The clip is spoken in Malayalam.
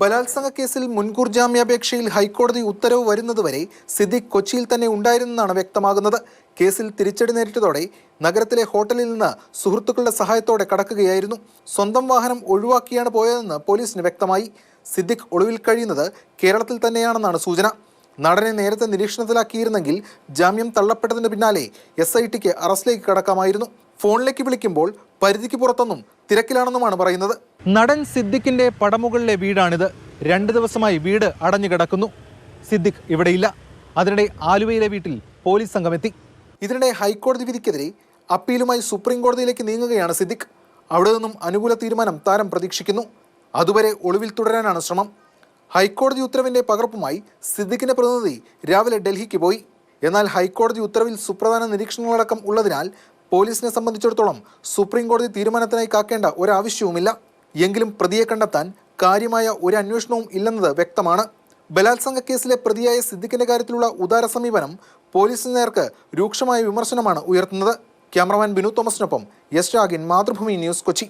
ബലാത്സംഗ കേസിൽ മുൻകൂർ ജാമ്യാപേക്ഷയിൽ ഹൈക്കോടതി ഉത്തരവ് വരുന്നതുവരെ സിദ്ദിഖ് കൊച്ചിയിൽ തന്നെ ഉണ്ടായിരുന്നെന്നാണ് വ്യക്തമാകുന്നത്. കേസിൽ തിരിച്ചടി നേരിട്ടതോടെ നഗരത്തിലെ ഹോട്ടലിൽ നിന്ന് സുഹൃത്തുക്കളുടെ സഹായത്തോടെ കടക്കുകയായിരുന്നു. സ്വന്തം വാഹനം ഒഴിവാക്കിയാണ് പോയതെന്ന് പോലീസിന് വ്യക്തമായി. സിദ്ദിഖ് ഒളിവിൽ കഴിയുന്നത് കേരളത്തിൽ തന്നെയാണെന്നാണ് സൂചന. നടനെ നേരത്തെ നിരീക്ഷണത്തിലാക്കിയിരുന്നെങ്കിൽ ജാമ്യം തള്ളപ്പെട്ടതിന് പിന്നാലെ എസ് ഐ ടിക്ക് അറസ്റ്റിലേക്ക് കടക്കാമായിരുന്നു. ഫോണിലേക്ക് വിളിക്കുമ്പോൾ പരിധിക്ക് പുറത്തൊന്നും തിരക്കിലാണെന്നുമാണ് പറയുന്നത്. നടൻ സിദ്ദിഖിന്റെ പടമുകളിലെ വീടാണിത്. രണ്ട് ദിവസമായി വീട് അടഞ്ഞു കിടക്കുന്നു. സിദ്ദിഖ് ഇവിടെയില്ല. അതിനിടെ ആലുവയിലെ വീട്ടിൽ പോലീസ് സംഘമെത്തി. ഇതിനിടെ ഹൈക്കോടതി വിധിക്കെതിരെ അപ്പീലുമായി സുപ്രീം കോടതിയിലേക്ക് നീങ്ങുകയാണ് സിദ്ദിഖ്. അവിടെ നിന്നും അനുകൂല തീരുമാനം താരം പ്രതീക്ഷിക്കുന്നു. അതുവരെ ഒളിവിൽ തുടരാനാണ് ശ്രമം. ഹൈക്കോടതി ഉത്തരവിന്റെ പകർപ്പുമായി സിദ്ദിഖിന്റെ പ്രതിനിധി രാവിലെ ഡൽഹിക്ക് പോയി. എന്നാൽ ഹൈക്കോടതി ഉത്തരവിൽ സുപ്രധാന നിരീക്ഷണങ്ങളടക്കം ഉള്ളതിനാൽ പോലീസിനെ സംബന്ധിച്ചിടത്തോളം സുപ്രീം കോടതി തീരുമാനത്തിനായി കാക്കേണ്ട ഒരാവശ്യവുമില്ല. എങ്കിലും പ്രതിയെ കണ്ടെത്താൻ കാര്യമായ ഒരു അന്വേഷണവും ഇല്ലെന്നത് വ്യക്തമാണ്. ബലാത്സംഗ കേസിലെ പ്രതിയായ സിദ്ദിഖിന്റെ കാര്യത്തിലുള്ള ഉദാര സമീപനം പോലീസിന് നേർക്ക് രൂക്ഷമായ വിമർശനമാണ് ഉയർത്തുന്നത്. ക്യാമറമാൻ ബിനു തോമസിനൊപ്പം യെസ് രാഗിൻ മാതൃഭൂമി ന്യൂസ് കൊച്ചി.